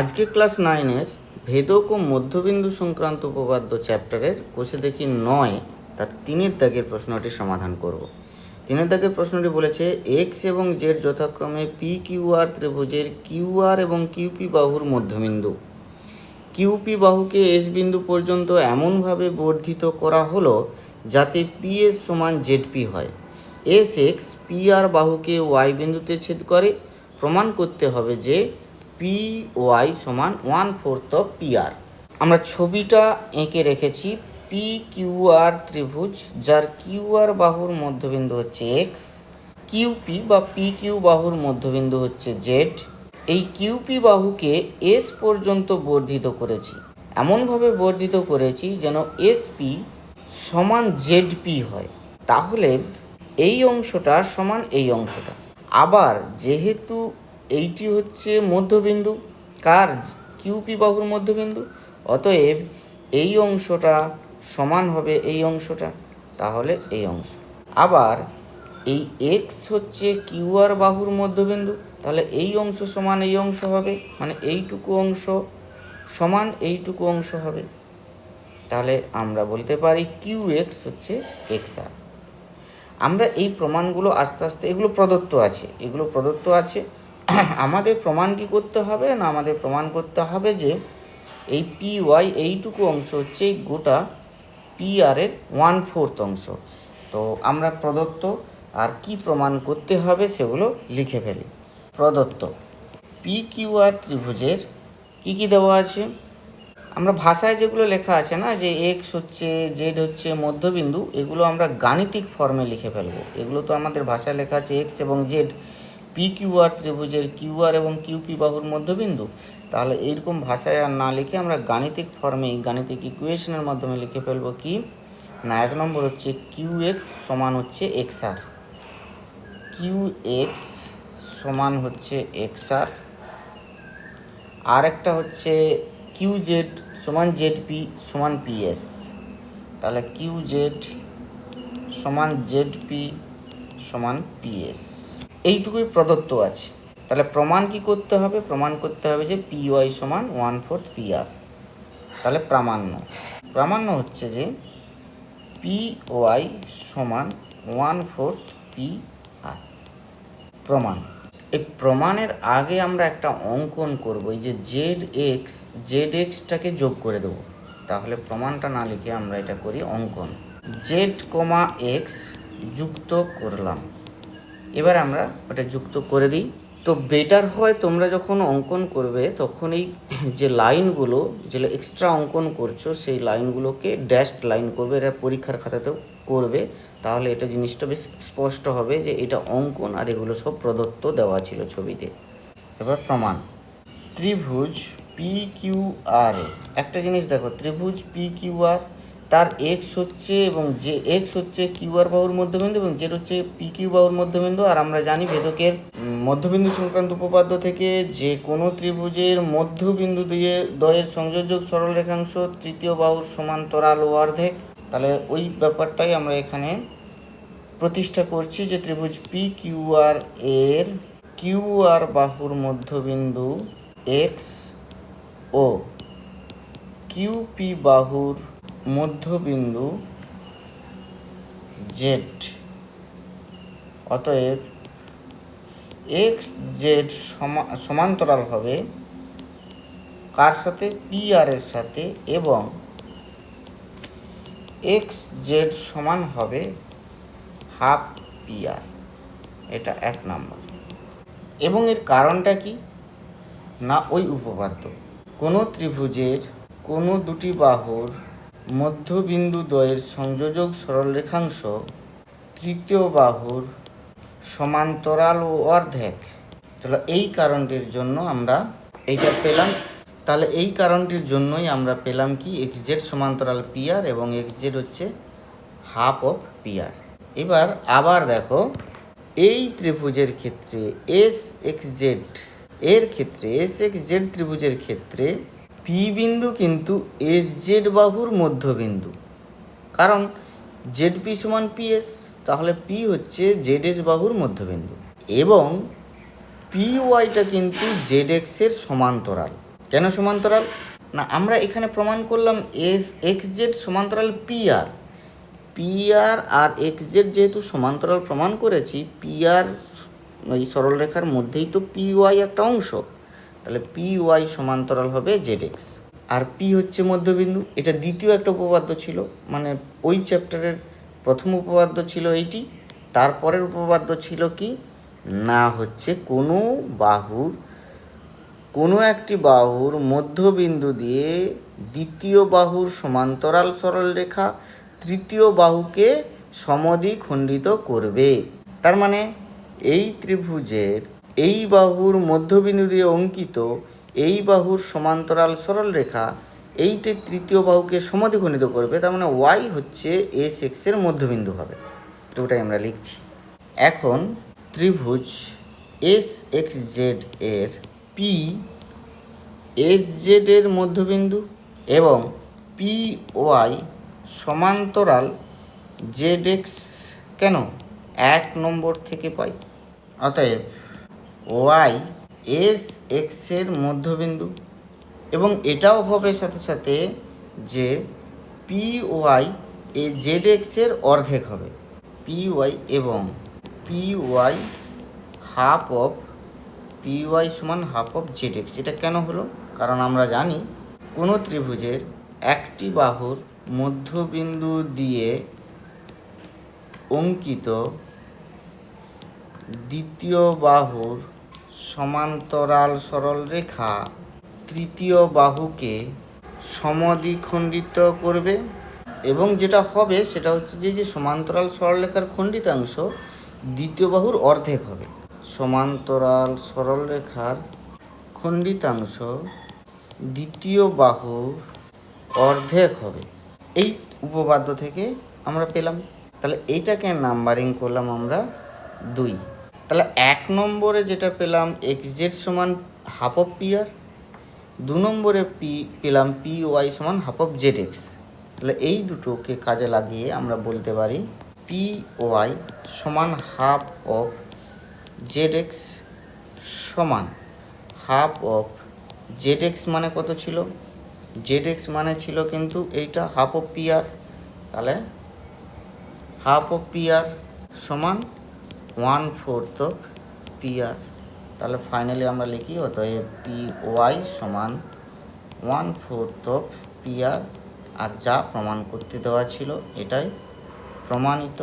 আজকে ক্লাস নাইনের ভেদক ও মধ্যবিন্দু সংক্রান্ত উপপাদ্য চ্যাপ্টারের কোষে দেখি নয়, তার তিনের দাগের প্রশ্নটি সমাধান করব। তিনের দাগের প্রশ্নটি বলেছে এক্স এবং জেড যথাক্রমে পি কিউ আর ত্রিভুজের কিউ আর এবং কিউপি বাহুর মধ্যবিন্দু। কিউপি বাহুকে এস বিন্দু পর্যন্ত এমনভাবে বর্ধিত করা হলো যাতে পি এস সমান জেড পি হয়। এস এক্স পি আর বাহুকে ওয়াই বিন্দুতে ছেদ করে, প্রমাণ করতে হবে যে পি ওয়াই সমান one fourth of P R আমরা ছবিটা এঁকে রেখেছি পি কিউ আর ত্রিভুজ, যার কিউ আর বাহুর মধ্যবিন্দু হচ্ছে এক্স কিউপি বা পি কিউ বাহুর মধ্যবিন্দু হচ্ছে জেড এই কিউপি বাহুকে এস পর্যন্ত বর্ধিত করেছি। এমনভাবে বর্ধিত করেছি যেন এসপি সমান জেডপি হয়। তাহলে এই অংশটা সমান এই অংশটা। আবার যেহেতু এইটি হচ্ছে মধ্যবিন্দু। কার? কিউপি বাহুর মধ্যবিন্দু? অতএব এই অংশটা সমান হবে এই অংশটা, তাহলে এই অংশ। আবার এই এক্স হচ্ছে কিউআর বাহুর মধ্যবিন্দু, তাহলে এই অংশ সমান এই অংশ হবে মানে এইটুকু অংশ সমান এইটুকু অংশ হবে। তাহলে আমরা বলতে পারি কিউ এক্স হচ্ছে এক্স আর আমরা এই প্রমাণগুলো আস্তে আস্তে, এগুলো প্রদত্ত আছে, এগুলো প্রদত্ত আছে। আমাদের প্রমাণ কি করতে হবে? না আমাদের প্রমাণ করতে হবে যে এই পি ওয়াই এইটুকু অংশ হচ্ছে গোটা পি আর এর ওয়ান ফোর্থ অংশ। তো আমরা প্রদত্ত আর কি প্রমাণ করতে হবে সেগুলো লিখে ফেলি। প্রদত্ত পি কিউ আর ত্রিভুজের কি কি দেওয়া আছে? আমরা ভাষায় যেগুলো লেখা আছে না, যে এক্স হচ্ছে জেড হচ্ছে, মধ্যবিন্দু, এগুলো আমরা গাণিতিক ফর্মে লিখে ফেলব। এগুলো তো আমাদের ভাষায় লেখা আছে এক্স এবং জেড পি কিউ আর ত্রিভুজের কিউ আর এবং কিউপি বাহুর মধ্যবিন্দু। তাহলে এইরকম ভাষায় আর না লিখে আমরা গাণিতিক ফর্মে গাণিতিক ইকুয়েশনের মাধ্যমে লিখে ফেলব কি? না, এক নম্বর হচ্ছে কিউ এক্স সমান হচ্ছে এক্স আর কিউ এক্স সমান হচ্ছে এক্স আর আর একটা হচ্ছে কিউ জেড সমান জেড পি সমান পিএস তাহলে কিউ জেড সমান জেড পি সমান পিএস এইটুকুই প্রদত্ত আছে। তাহলে প্রমাণ কি করতে হবে? প্রমাণ করতে হবে যে পি ওয়াই সমান ওয়ান ফোর্থ পি আর। তাহলে প্রামাণ্য। প্রামাণ্য হচ্ছে যে পি ওয়াই সমান ওয়ান ফোর্থ পি আর। প্রমাণ। এই প্রমাণের আগে আমরা একটা অঙ্কন করব, এই যে জেড এক্স, জেড এক্সটাকে যোগ করে দেবো। তাহলে প্রমাণটা না লিখে আমরা এটা করি অঙ্কন। জেড কমা এক্স যুক্ত করলাম। এবার আমরা ওটা যুক্ত করে দিই। তো বেটার হয় তোমরা যখন অঙ্কন করবে, তখন এই যে লাইনগুলো যেগুলো এক্সট্রা অঙ্কন করছ, সেই লাইনগুলোকে ড্যাশড লাইন করবে এটা পরীক্ষার খাতাতেও করবে। তাহলে এটা জিনিসটা বেশ স্পষ্ট হবে যে এটা অঙ্কন আর এগুলো সব প্রদত্ত দেওয়া ছিল ছবিতে। এবার প্রমাণ। ত্রিভুজ পি কিউ আর একটা জিনিস দেখো, ত্রিভুজ পি কিউ আর তার এক্স হচ্ছে এবং যে এক্স হচ্ছে কিউ আর বাহুর মধ্যবিন্দু এবং জেড হচ্ছে পি কিউ বাহুর মধ্যবিন্দু। আর আমরা জানি ভেদকের মধ্যবিন্দু সংক্রান্ত উপপাদ্য থেকে যে কোনো ত্রিভুজের মধ্যবিন্দু দিয়ে দয়ের সংযোজক সরল রেখাংশ তৃতীয় বাহুর সমান্তরাল ও অর্ধেক। তাহলে ওই ব্যাপারটাই আমরা এখানে প্রতিষ্ঠা করছি যে ত্রিভুজ পি কিউ আর এর কিউ আর বাহুর মধ্যবিন্দু এক্স ও কিউপি বাহুর মধ্যবিন্দু জেড অতএব এক্স জেড সমান্তরাল হবে কার সাথে? পি আর এর সাথে এবং এক্স জেড সমান হবে হাফ পি আর এটা এক নম্বর। এবং এর কারণটা কি? না, ওই উপপাদ্য। কোনো ত্রিভুজের কোনো দুটি বাহুর মধ্যবিন্দু দ্বয়ের সংযোজক সরলরেখাংশ তৃতীয় বাহুর সমান্তরাল ও অর্ধেক। তাহলে এই কারণটির জন্য আমরা এইটা পেলাম। তাহলে এই কারণটির জন্যই আমরা পেলাম কি? এক্স জেড সমান্তরাল পিআর এবং এক্স জেড হচ্ছে হাফ অফ পিআর এবার আবার দেখো, এই ত্রিভুজের ক্ষেত্রে এস এক্স জেড এর ক্ষেত্রে এস এক্স জেড ত্রিভুজের ক্ষেত্রে পি বিন্দু কিন্তু এস জেড বাহুর মধ্যবিন্দু। কারণ জেড পি সমান পিএস তাহলে পি হচ্ছে জেড এস বাহুর মধ্যবিন্দু। এবং পি ওয়াইটা কিন্তু জেড এক্সের সমান্তরাল। কেন সমান্তরাল? না, আমরা এখানে প্রমাণ করলাম এস এক্স জেড সমান্তরাল পি আর পি আর আর এক্স জেড যেহেতু সমান্তরাল প্রমাণ করেছি পি আর এই সরলরেখার মধ্যেই তো পি ওয়াই একটা অংশ। তাহলে পি ওয়াই সমান্তরাল হবে জেড এক্স আর পি হচ্ছে মধ্যবিন্দু, এটা দ্বিতীয় একটা উপপাদ্য ছিল মানে ওই চ্যাপ্টারের প্রথম উপপাদ্য ছিল এইটি, তারপরের উপপাদ্য ছিল কি? না, হচ্ছে কোনো বাহুর, কোনো একটি বাহুর মধ্যবিন্দু দিয়ে দ্বিতীয় বাহুর সমান্তরাল সরলরেখা তৃতীয় বাহুকে সমদ্বিখণ্ডিত করবে। তার মানে এই ত্রিভুজের এই বাহুর মধ্যবিন্দু দিয়ে অঙ্কিত এই বাহুর সমান্তরাল সরলরেখা এইটি তৃতীয় বাহুকে সমদ্বিখণ্ডিত করবে, তার মানে ওয়াই হচ্ছে এস এক্সের মধ্যবিন্দু হবে। তো ওটাই আমরা লিখছি। এখন ত্রিভুজ এস এক্স জেড এর পি এস জেড এর মধ্যবিন্দু এবং পি ওয়াই সমান্তরাল জেড এক্স কেন? এক নম্বর থেকে পাই। অতএব ওয়াই এস এক্সের মধ্যবিন্দু। এবং এটাও হবে সাথে সাথে যে পি ওয়াই এ জেড এক্সের অর্ধেক হবে। পি ওয়াই এবং P Y half of P Y সমান হাফ অফ জেড এক্স। এটা কেন হলো? কারণ আমরা জানি কোনো ত্রিভুজের একটি বাহুর মধ্যবিন্দু দিয়ে অঙ্কিত দ্বিতীয় বাহুর সমান্তরাল সরলরেখা তৃতীয় বাহুকে সমদ্বিখণ্ডিত করবে এবং যেটা হবে সেটা হচ্ছে যে যে সমান্তরাল সরলরেখার খণ্ডিতাংশ দ্বিতীয় বাহুর অর্ধেক হবে। সমান্তরাল সরলরেখার খণ্ডিতাংশ দ্বিতীয় বাহুর অর্ধেক হবে। এই উপপাদ্য থেকে আমরা পেলাম। তাহলে এইটাকে নাম্বারিং করলাম আমরা দুই। তাহলে এক নম্বরে যেটা পেলাম এক্স জেড সমান হাফ অফ পি আর দু নম্বরে পি পেলাম পি ওয়াই সমান হাফ অফ জেড এক্স তাহলে এই দুটোকে কাজে লাগিয়ে আমরা বলতে পারি পি ওয়াই সমান হাফ অফ জেড এক্স সমান হাফ অফ জেড এক্স মানে কত ছিল? জেড এক্স মানে ছিল কিন্তু এইটা হাফ অফ পি আর তাহলে হাফ অফ পি আর সমান ওয়ান ফোর্থ পি আর তাহলে ফাইনালি আমরা লিখি, অতএব পি ওয়াই সমান one fourth of P R আর যা প্রমাণ করতে দেওয়া ছিল, এটাই প্রমাণিত।